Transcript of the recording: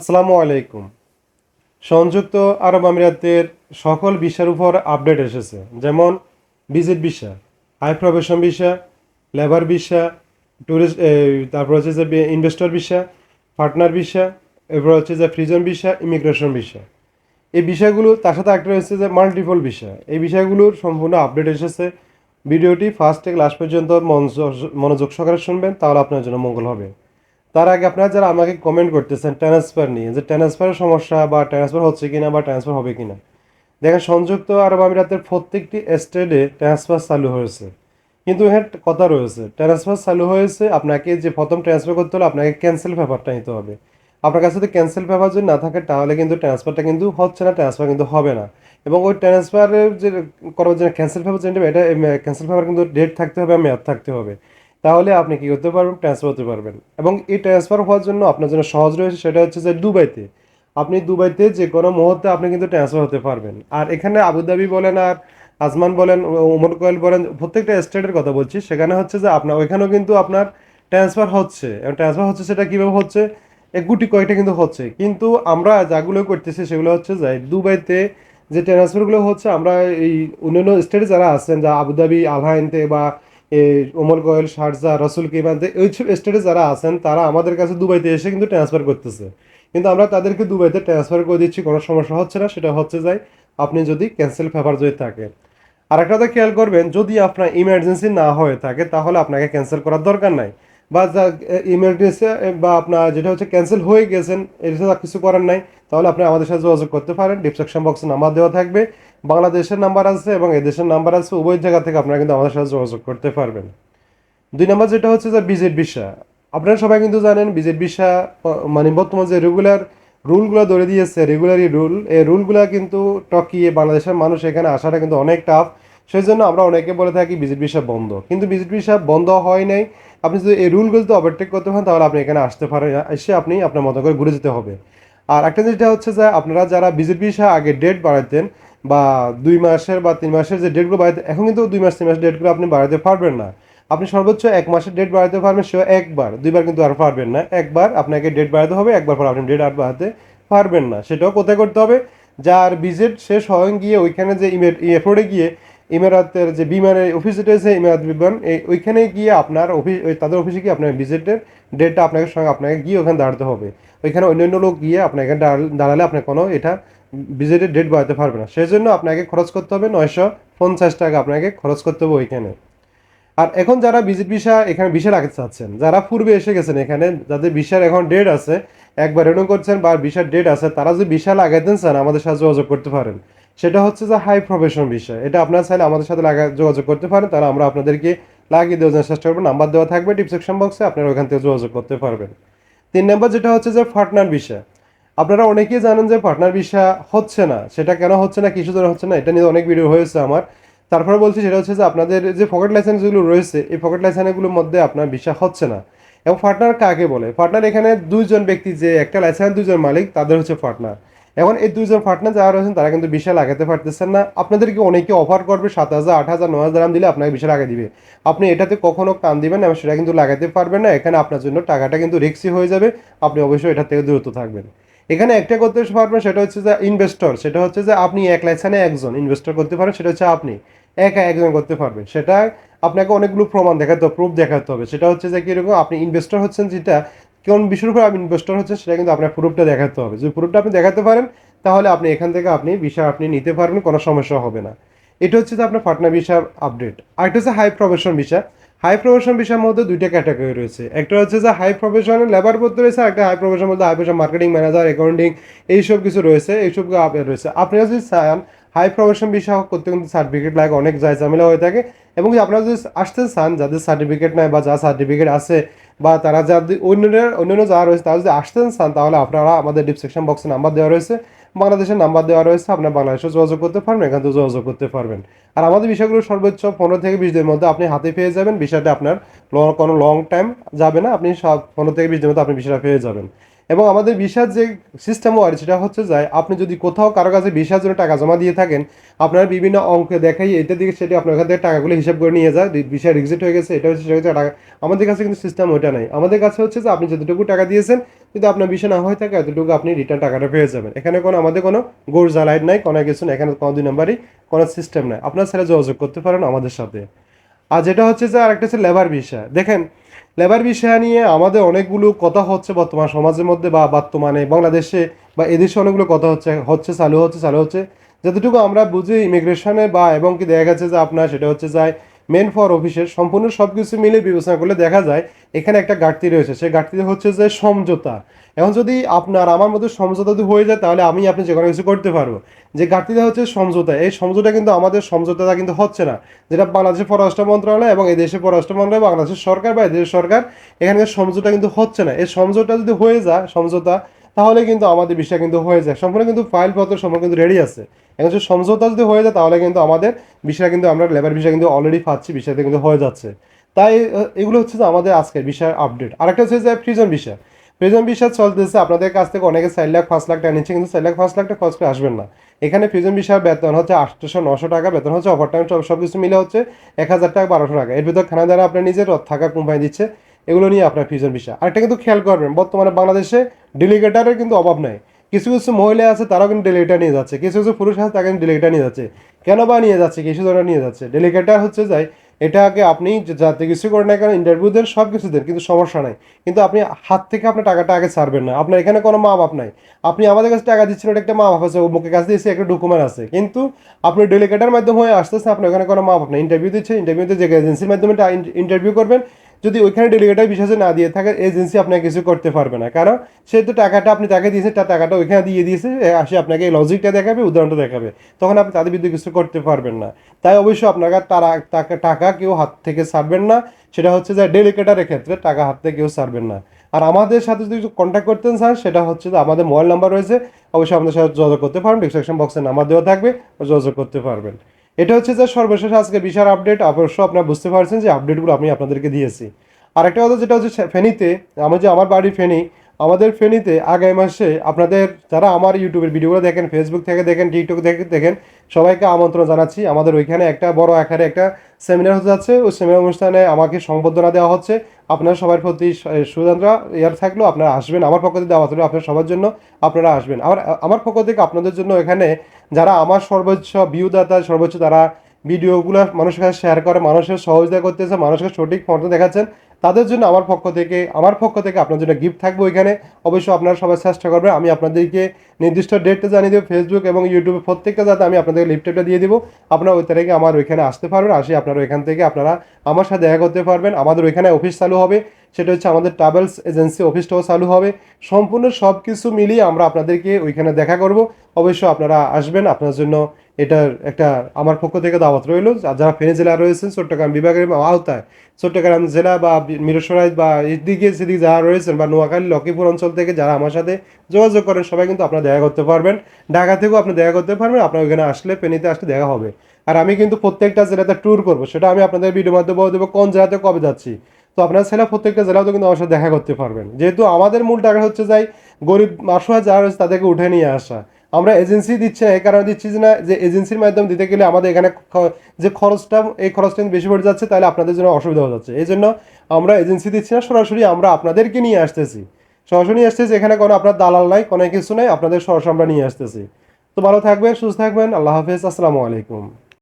আসসালামু আলাইকুম। সংযুক্ত আরব আমিরাতের সকল বিষয়ের উপর আপডেট এসেছে, যেমন visit visa, high profession visa, labour visa tourist তারপর হচ্ছে যে ইনভেস্টর ভিসা, পার্টনার ভিসা, এরপর হচ্ছে যে ফ্রিজন ভিসা, ইমিগ্রেশন ভিসা। এই বিষয়গুলো তার সাথে একটা রয়েছে যে মাল্টিপল বিষয় এই বিষয়গুলোর সম্পূর্ণ আপডেট এসেছে। ভিডিওটি ফার্স্ট থেকে লাস্ট পর্যন্ত মনোযোগ সহকারে শুনবেন, তাহলে আপনার জন্য মঙ্গল হবে। তার আগে আপনারা যারা আমাকে কমেন্ট করতেছেন ট্রান্সফার নিয়ে, যে ট্রান্সফারের সমস্যা বা ট্রান্সফার হচ্ছে কিনা বা ট্রান্সফার হবে কিনা। দেখেন, সংযুক্ত আরব আমিরাতের প্রত্যেকটি স্টেটে ট্রান্সফার চালু হয়েছে। কিন্তু এখানে কথা রয়েছে ট্রান্সফার চালু হয়েছে, আপনাকে যে প্রথম ট্রান্সফার করতে হলে, আপনাকে ক্যান্সেল পেপারটা নিতে হবে। আপনার কাছে যদি ক্যান্সেল পেপার যদি না থাকে, তাহলে কিন্তু ট্রান্সফারটা কিন্তু হচ্ছে না ট্রান্সফার কিন্তু হবে না। এবং ওই ট্রান্সফারের যে, করার জন্য ক্যান্সেল পেপার যে এটা ক্যান্সেল পেপার কিন্তু ডেট থাকতে হবে, মেয়াদ থাকতে হবে। তাহলে আপনি কি করতে পারবেন? ট্রান্সফার হতে পারবেন। এবং এই ট্রান্সফার হওয়ার জন্য আপনার জন্য সহজ রয়েছে সেটা হচ্ছে যে দুবাইতে। আপনি দুবাইতে যে কোনো মুহূর্তে আপনি কিন্তু ট্রান্সফার হতে পারবেন। আর এখানে আবুধাবি বলেন আর আজমান বলেন, ওমর কোয়েল বলেন, প্রত্যেকটা স্টেটের কথা বলছি। সেখানে হচ্ছে যে আপনার ওইখানেও কিন্তু আপনার ট্রান্সফার হচ্ছে। এবং ট্রান্সফার হচ্ছে সেটা কীভাবে হচ্ছে? এক গুটি কয়টা কিন্তু হচ্ছে। কিন্তু আমরা যাগুলো করতেছি সেগুলো হচ্ছে যে দুবাইতে যে ট্রান্সফারগুলো হচ্ছে, আমরা এই অন্যান্য স্টেটে যারা আছেন, যা আবুধাবি, আলহাইনতে বা ওমর গোয়েল, শারজা, রসুল কিমানতে এইসব স্টেটে যারা আছেন, তারা আমাদের কাছে দুবাইতে এসে কিন্তু ট্রান্সফার করতেছে। কিন্তু আমরা তাদেরকে দুবাইতে ট্রান্সফার করে দিচ্ছি, কোনো সমস্যা হচ্ছে না। সেটা হচ্ছে যাই আপনি যদি ক্যান্সেল পেপার যদি থাকে। আর একটা কথা খেয়াল করবেন, যদি আপনার ইমার্জেন্সি না হয়ে থাকে, তাহলে আপনাকে ক্যান্সেল করার দরকার নাই। বা যা ইমার্জেন্সি বা আপনার যেটা হচ্ছে ক্যান্সেল হয়ে গেছেন এটা কিছু করার নাই, তাহলে আপনি আমাদের সাথে যোগাযোগ করতে পারেন। ডিসক্রিপশন বক্সে নাম্বার দেওয়া থাকবে। বাংলাদেশের নাম্বার আছে এবং এদেশের নাম্বার আছে, উভয় জায়গা থেকে আপনারা কিন্তু আমাদের সাথে যোগাযোগ করতে পারবেন। দুই নম্বর যেটা হচ্ছে যে বিজেট ভিসা। আপনারা সবাই কিন্তু জানেন বিজেট ভিসা মানে বর্তমান যে রেগুলার রুলগুলো ধরে দিয়েছে রেগুলারই রুল, এই রুলগুলো কিন্তু টকিয়ে বাংলাদেশের মানুষ এখানে আসাটা কিন্তু অনেক টাফ সেই জন্য আমরা অনেকে বলে থাকি বিজেট ভিসা বন্ধ। কিন্তু বিজেট ভিসা বন্ধ হয় নাই। আপনি যদি এই রুলগুলো যদি ওভারটেক করতে পারেন তাহলে আপনি এখানে আসতে পারেন, এসে আপনি আপনার মতো করে ঘুরে যেতে হবে। আর একটা যেটা হচ্ছে যে আপনারা যারা বিজেট ভিসা আগে ডেট বাড়াতেন বা দুই মাসের বা তিন মাসের যে ডেটগুলো বাড়াতে এখন কিন্তু দুই মাস, তিন মাসের ডেটগুলো আপনি বাড়াতে পারবেন না। আপনি সর্বোচ্চ এক মাসের ডেট বাড়াতে পারবেন, সেও একবার। দুইবার কিন্তু আর পারবেন না। একবার আপনাকে ডেট বাড়াতে হবে, একবার পর আপনি ডেট আর বাড়াতে পারবেন না। সেটাও কোথায় করতে হবে? যার ভিজিট সে স্বয়ং গিয়ে ওইখানে যে এফোর্ডে গিয়ে ইমারাতের যে বিমানের অফিসে রয়েছে ইমারাত বিমান, এই ওইখানে গিয়ে আপনার অফিস ওই তাদের অফিসে গিয়ে আপনার ভিজিটের ডেটটা আপনাকে সঙ্গে আপনাকে গিয়ে ওখানে দাঁড়াতে হবে। ওইখানে অন্যান্য লোক গিয়ে আপনাকে দাঁড়ালে- দাঁড়ালে আপনার কোনো এটা ভিজিটের ডেট বাড়াতে পারবে না। সেই জন্য আপনাকে খরচ করতে হবে নয়শো পঞ্চাশ টাকা আপনাকে খরচ করতে হবে ওইখানে। আর এখন যারা ভিজিট ভিসা এখানে ভিসা রাখতে চাচ্ছেন, যারা পূর্বে এসে গেছেন এখানে, যাদের ভিসার এখন ডেট আছে, একবার রেনু করছেন বা ভিসার ডেট আছে, তারা যদি ভিসা লাগাইতেন চান আমাদের সাথে যোগাযোগ করতে পারেন। সেটা হচ্ছে যে হাই প্রফেশন বিষয় এটা আপনারা চাইলে আমাদের সাথে লাগা যোগাযোগ করতে পারেন, তারা আমরা আপনাদেরকে লাগিয়ে দেওয়ার চেষ্টা করব। নাম্বার দেওয়া থাকবে ডিসক্রিপশন বক্সে আপনারা ওখান থেকে যোগাযোগ করতে পারবেন। তিন নম্বর যেটা হচ্ছে যে পার্টনার বিষয়। আপনারা অনেকেই জানেন যে পার্টনার ভিসা হচ্ছে না। সেটা কেন হচ্ছে না কিছু ধরে হচ্ছে না, এটা নিয়ে অনেক ভিডিও হয়েছে আমার। তারপরে বলছি সেটা হচ্ছে যে আপনাদের যে পকেট লাইসেন্সগুলো রয়েছে, এই পকেট লাইসেন্সগুলোর মধ্যে আপনার ভিসা হচ্ছে না। এবং পার্টনার কাকে বলে? পার্টনার এখানে দুইজন ব্যক্তি যে, একটা লাইসেন্স দুজন মালিক, তাদের হচ্ছে পার্টনার এখন এই দুইজন পার্টনার যারা রয়েছেন, তারা কিন্তু ভিসা লাগাতে পারতেছেন না। আপনাদেরকে অনেকে অফার করবে সাত হাজার, আট হাজার ন হাজার দাম দিলে আপনাকে ভিসা লাগিয়ে দিবে। আপনি এটাতে কখনো কান দিবেন না সেটা কিন্তু লাগাতে পারবেন না। এখানে আপনার জন্য টাকাটা কিন্তু রিক্সি হয়ে যাবে। আপনি অবশ্যই এটা থেকে দূরত্ব থাকবেন। এখানে একটা করতে পারবেন, সেটা হচ্ছে যে ইনভেস্টর সেটা হচ্ছে যে আপনি এক লাইসেন্সে একজন ইনভেস্টর করতে পারেন, সেটা হচ্ছে আপনি একা একজন করতে পারবেন। সেটা আপনাকে অনেকগুলো প্রমাণ দেখাতে হবে প্রুফ দেখাতে হবে। সেটা হচ্ছে যে কীরকম আপনি ইনভেস্টর হচ্ছেন যেটা কোন বিষয়ের উপর আপনি ইনভেস্টর হচ্ছেন সেটা কিন্তু আপনার প্রুফটা দেখাতে হবে। যদি প্রুফটা আপনি দেখাতে পারেন, তাহলে আপনি এখান থেকে আপনি বিষয় আপনি নিতে পারবেন, কোনো সমস্যা হবে না। এটা হচ্ছে যে আপনার পার্টনার ভিসা আপডেট আরেকটা হচ্ছে high profession visa high profession ভিসার মধ্যে দুইটা ক্যাটাগরি রয়েছে। একটা হচ্ছে যে হাই প্রফেশনের লেবার পড়তে রয়েছে একটা হাই প্রফেশন মধ্যে high profession marketing manager accounting এইসব কিছু রয়েছে, এইসব রয়েছে। আপনি যদি চান হাই প্রফেশন বিষয় করতে কিন্তু সার্টিফিকেট লাগে, অনেক যায় ঝামেলা হয়ে থাকে। এবং আপনারা যদি আসতে চান, যাদের সার্টিফিকেট নাই বা যা সার্টিফিকেট আছে বা তারা যাদের অন্যান্য অন্যান্য যারা রয়েছে, তারা যদি আসতেন, চান, তাহলে আপনারা আমাদের ডিসক্রিপশন বক্সে নাম্বার দেওয়া রয়েছে। বাংলাদেশের নাম্বার দেওয়া রয়েছে, আপনার বাংলাদেশে যোগাযোগ করতে পারবেন, এখান থেকে যোগাযোগ করতে পারবেন। আর আমাদের বিষয়গুলো সর্বোচ্চ পনেরো থেকে বিশ দিনের মধ্যে আপনি হাতে পেয়ে যাবেন, বিষয়টা আপনার কোনো লং টাইম যাবে না, আপনি সব পনেরো থেকে বিশ দিনের মধ্যে আপনি বিষয়টা পেয়ে যাবেন। এবং আমাদের ভিসার যে সিস্টেম হয় সেটা হচ্ছে যায় আপনি যদি কোথাও কারও কাছে ভিসার জন্য টাকা জমা দিয়ে থাকেন, আপনার বিভিন্ন অঙ্কে দেখাই এটা দিকে সেটা আপনার কাছে টাকাগুলো হিসাব করে নিয়ে যায় ভিসা রিজেক্ট হয়ে গেছে, এটা হচ্ছে সেটা টাকা। আমাদের কাছে কিন্তু সিস্টেম ওইটা নাই। আমাদের কাছে হচ্ছে যে আপনি যতটুকু টাকা দিয়েছেন, যদি আপনার বিষয় না হয়ে থাকে, এতটুকু আপনি রিটার্ন টাকাটা পেয়ে যাবেন। এখানে কোনো, আমাদের কোনো গোর জালাইট নাই, কোনো কিছু এখানে কোনো দুই নাম্বারই কোনো সিস্টেম নাই। আপনার ছেলে যোগাযোগ করতে পারেন আমাদের সাথে। আর যেটা হচ্ছে যে আরেকটা হচ্ছে লেবার বিষয় দেখেন লেবার বিষয় নিয়ে আমাদের অনেকগুলো কথা হচ্ছে বর্তমান সমাজের মধ্যে বা বর্তমানে বাংলাদেশে বা এদেশে অনেকগুলো কথা হচ্ছে হচ্ছে, চালু হচ্ছে চালু হচ্ছে। যতটুকু আমরা বুঝি ইমিগ্রেশনে বা এবং কি দেখা গেছে যে আপনার সেটা হচ্ছে যায় মেন ফর অফিসের সম্পূর্ণ সব কিছু মিলে বিবেচনা করলে দেখা যায় এখানে একটা ঘাটতি রয়েছে। সেই ঘাটতি হচ্ছে যে সমঝোতা। এখন যদি আপনার আমার মধ্যে সমঝোতা যদি হয়ে যায়, তাহলে আমি আপনি যে কোনো কিছু করতে পারব। যে ঘাটতিটা হচ্ছে সমঝোতা। এই সমঝোতা কিন্তু আমাদের সমঝোতাটা কিন্তু হচ্ছে না। যেটা বাংলাদেশের পররাষ্ট্র মন্ত্রণালয় এবং এই দেশের পররাষ্ট্র মন্ত্রণালয়, বাংলাদেশের সরকার বা এদেশের সরকার এখানকার সমঝোতা কিন্তু হচ্ছে না। এই সমঝোতা যদি হয়ে যায়, সমঝোতা, তাহলে কিন্তু আমাদের বিষয় কিন্তু হয়ে যায়। সম্পূর্ণ কিন্তু ফাইল ফাইলপত্র সম্পূর্ণ কিন্তু রেডি আছে। এখন যদি সমঝোতা যদি হয়ে যায়, তাহলে কিন্তু আমাদের বিষয় কিন্তু আমরা লেবার বিষয় কিন্তু অলরেডি পাচ্ছি, বিষয়টা কিন্তু হয়ে যাচ্ছে। তাই এগুলো হচ্ছে যে আমাদের আজকের বিষয়ের আপডেট আরেকটা হচ্ছে যে প্রিজন বিষয়। প্রিজন বিষয় চলতেছে, আপনাদের কাছ থেকে অনেকে চার লাখ, পাঁচ লাখ টাকা নিচ্ছে, কিন্তু চার লাখ, পাঁচ লাখ টাকা খরচ করে আসবেন না। এখানে প্রিজন বিষয়ের বেতন হচ্ছে আটশোশো নশো টাকা, বেতন হচ্ছে ওভার টাইম সব কিছু মিলে হচ্ছে এক হাজার টাকা, বারোশো টাকা। এর ভিতর খানা দ্বারা আপনার নিজের থাকা কোম্পানি দিচ্ছে, এগুলো নিয়ে আপনার ফিউচার বিষয় আরেকটা কিন্তু খেয়াল করবেন, বর্তমানে বাংলাদেশে ডেলিগেটারের কিন্তু অভাব নাই। কিছু কিছু মহিলা আছে, তারাও কিন্তু ডেলিগেটার নিয়ে যাচ্ছে। কিছু কিছু পুরুষ আছে, তারা কিন্তু ডেলিগেটার নিয়ে যাচ্ছে। কেন বা নিয়ে যাচ্ছে, কিছু ধরনের নিয়ে যাচ্ছে। ডেলিগেটার হচ্ছে যাই এটাকে আপনি যাতে কিছু করেন না কেন ইন্টারভিউ দেন সব কিছু দেন, কিন্তু সমস্যা নাই। কিন্তু আপনি হাত থেকে আপনার টাকাটা আগে ছাড়বেন না। আপনার এখানে কোনো মা বাপ নাই। আপনি আমাদের কাছে টাকা দিচ্ছেন, ওটা একটা মা বাপ আছে মুখের কাছে দিয়েছে, একটা ডকুমেন্ট আছে। কিন্তু আপনি ডেলিগেটার মাধ্যমে হয়ে আসতেছে আপনার ওখানে কোনো মা বাপ নাই। ইন্টারভিউ দিচ্ছেন ইন্টারভিউতে যে এজেন্সির মাধ্যমে ইন্টারভিউ করবেন যদি ওইখানে ডেলিগেটার বিশেষ না দিয়ে থাকে এজেন্সি আপনাকে কিছু করতে পারবে না। কারণ সে তো টাকাটা আপনি তাকে দিয়েছেন, তার টাকাটা ওইখানে দিয়ে দিয়েছে আসে আপনাকে এই লজিকটা দেখাবে, উদাহরণটা দেখাবে। তখন আপনি তাদের বিরুদ্ধে কিছু করতে পারবেন না। তাই অবশ্যই আপনাকে তারা টাকা টাকা কেউ হাত থেকে ছাড়বেন না। সেটা হচ্ছে যে ডেলিগেটারের ক্ষেত্রে টাকা হাত থেকে কেউ ছাড়বেন না। আর আমাদের সাথে যদি কন্ট্যাক্ট করতেন চান, সেটা হচ্ছে যে আমাদের মোবাইল নাম্বার রয়েছে। অবশ্যই আমাদের সাথে যোগাযোগ করতে পারবেন ডিসক্রিপশন বক্সে নাম্বার দেওয়া থাকবে, যোগাযোগ করতে পারবেন। এটা হচ্ছে যে সর্বশেষ আজকে বিশাল আপডেট অবশ্য আপনারা বুঝতে পারছেন যে আপডেটগুলো আমি আপনাদেরকে দিয়েছি। আরেকটা কথা যেটা হচ্ছে ফেনীতে আমার যে আমার বাড়ি ফেনী আমাদের ফেনীতে আগামী মাসে আপনাদের যারা আমার ইউটিউবের ভিডিওগুলো দেখেন ফেসবুক থেকে দেখেন টিকটক থেকে দেখেন, সবাইকে আমন্ত্রণ জানাচ্ছি। আমাদের ওইখানে একটা বড় আকারে একটা সেমিনার হতে যাচ্ছে। ওই সেমিনার অনুষ্ঠানে আমাকে সংবর্ধনা দেওয়া হচ্ছে। আপনার সবার প্রতি সুতন্ত্র ইয়ার থাকলেও আপনারা আসবেন। আমার পক্ষ থেকে দেওয়া থাকল আপনার সবার জন্য আপনারা আসবেন। আমার আমার পক্ষ থেকে আপনাদের জন্য এখানে যারা আমার সর্বোচ্চ ভিউদাতা, সর্বোচ্চ তারা ভিডিওগুলো মানুষের কাছে শেয়ার করে, মানুষের সহযোগিতা করতেছে, মানুষকে সঠিক পথে দেখাচ্ছেন তাদের জন্য আমার পক্ষ থেকে, আমার পক্ষ থেকে আপনার জন্য গিফট থাকবে ওইখানে। অবশ্যই আপনারা সবাই চেষ্টা করবে, আমি আপনাদেরকে নির্দিষ্ট ডেটটা জানিয়ে দেবো ফেসবুক এবং ইউটিউবে প্রত্যেকটা যাতে আমি আপনাদের লিফটেপটা দিয়ে দেবো। আপনারা ওই তারিখে আমার ওইখানে আসতে পারবেন, আসি আপনারা ওইখান থেকে আপনারা আমার সাথে দেখা করতে পারবেন। আমাদের ওইখানে অফিস চালু হবে। সেটা হচ্ছে আমাদের ট্রাভেলস এজেন্সি অফিসটাও চালু হবে। সম্পূর্ণ সব কিছু মিলিয়ে আমরা আপনাদেরকে ওইখানে দেখা করব। অবশ্যই আপনারা আসবেন, আপনার জন্য এটার একটা আমার পক্ষ থেকে দাওয়াত রইল। যারা ফেনী জেলা রয়েছেন, চট্টগ্রাম বিভাগের আওতায়, চট্টগ্রাম জেলা বা মিরসরাই বা এদিকে সেদিকে যারা রয়েছেন বা নোয়াখালী, লক্ষ্মীপুর অঞ্চল থেকে যারা আমার সাথে যোগাযোগ করেন, সবাই কিন্তু আপনারা দেখা করতে পারবেন। ঢাকা থেকেও আপনি দেখা করতে পারবেন, আপনার ওইখানে আসলে ফেনীতে আসলে দেখা হবে। আর আমি কিন্তু প্রত্যেকটা জেলাতে ট্যুর করব, সেটা আমি আপনাদের ভিডিও মাধ্যমে বলে দেবো, কোন জেলাতে কবে যাচ্ছি। তো আপনার ছেলে প্রত্যেকটা জেলাতেও কিন্তু আমার সাথে দেখা করতে পারবেন। যেহেতু আমাদের মূল টাকা হচ্ছে যাই গরিব অসহায় যারা রয়েছে তাদেরকে উঠে নিয়ে আসা। আমরা এজেন্সি দিচ্ছি না এই কারণে দিচ্ছি যে না, যে এজেন্সির মাধ্যমে দিতে গেলে আমাদের এখানে যে খরচটা, এই খরচটা বেশি পড়ে যাচ্ছে, তাহলে আপনাদের জন্য অসুবিধা হয়ে যাচ্ছে। এই জন্য আমরা এজেন্সি দিচ্ছি না, সরাসরি আমরা আপনাদেরকে নিয়ে আসতেছি। সরাসরি নিয়ে আসতেছি, এখানে কোনো আপনার দালাল নাই, কোনো কিছু নাই, আপনাদের সরাসরি আমরা নিয়ে আসতেছি। তো ভালো থাকবেন, সুস্থ থাকবেন, আল্লাহ হাফেজ, আসসালামু আলাইকুম।